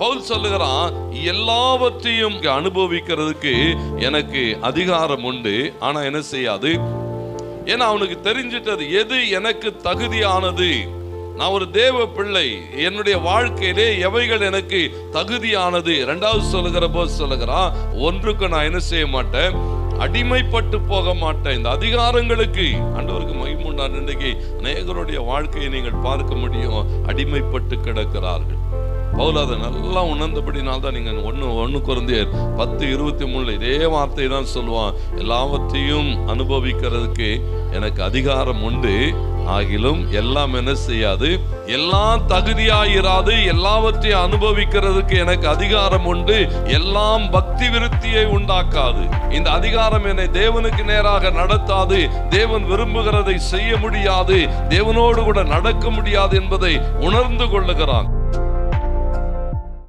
பவுல் சொல்லுகிறான் எல்லாவற்றையும் அனுபவிக்கிறதுக்கு எனக்கு அதிகாரம் உண்டு. ஆனா என்ன செய்யாது? ஏன்னா அவனுக்கு தெரிஞ்சிட்டது எது எனக்கு தகுதியானது? நான் ஒரு தேவ பிள்ளை என்னுடைய வாழ்க்கையிலே எவைகள் எனக்கு தகுதியானது? ரெண்டாவது சொல்லுகிற போது சொல்லுகிறான் ஒன்றுக்கு நான் என்ன செய்ய மாட்டேன்? அடிமைப்பட்டு போக மாட்டேன். இந்த அதிகாரங்களுக்கு ஆண்டவருக்கு மகிமுண்டா இன்றைக்கு அநேகருடைய வாழ்க்கையை நீங்கள் பார்க்க முடியும். அடிமைப்பட்டு கிடக்கிறார்கள். பவுல் அதை நல்லா உணர்ந்தபடினால் தான் நீங்க ஒன்று ஒன்று குறைந்தே பத்து இருபத்தி மூணுல இதே வார்த்தை தான் சொல்லுவான். எல்லாவற்றையும் அனுபவிக்கிறதுக்கு எனக்கு அதிகாரம் உண்டு. ஆகிலும் எல்லாம் என்ன செய்யாது? எல்லாம் தகுதியாயிராது. எல்லாவற்றையும் அனுபவிக்கிறதுக்கு எனக்கு அதிகாரம் உண்டு. எல்லாம் பக்தி விருத்தியை உண்டாக்காது. இந்த அதிகாரம் என்னை தேவனுக்கு நேராக நடத்தாது. தேவன் விரும்புகிறதை செய்ய முடியாது. தேவனோடு கூட நடக்க முடியாது என்பதை உணர்ந்து கொள்ளுகிறான்.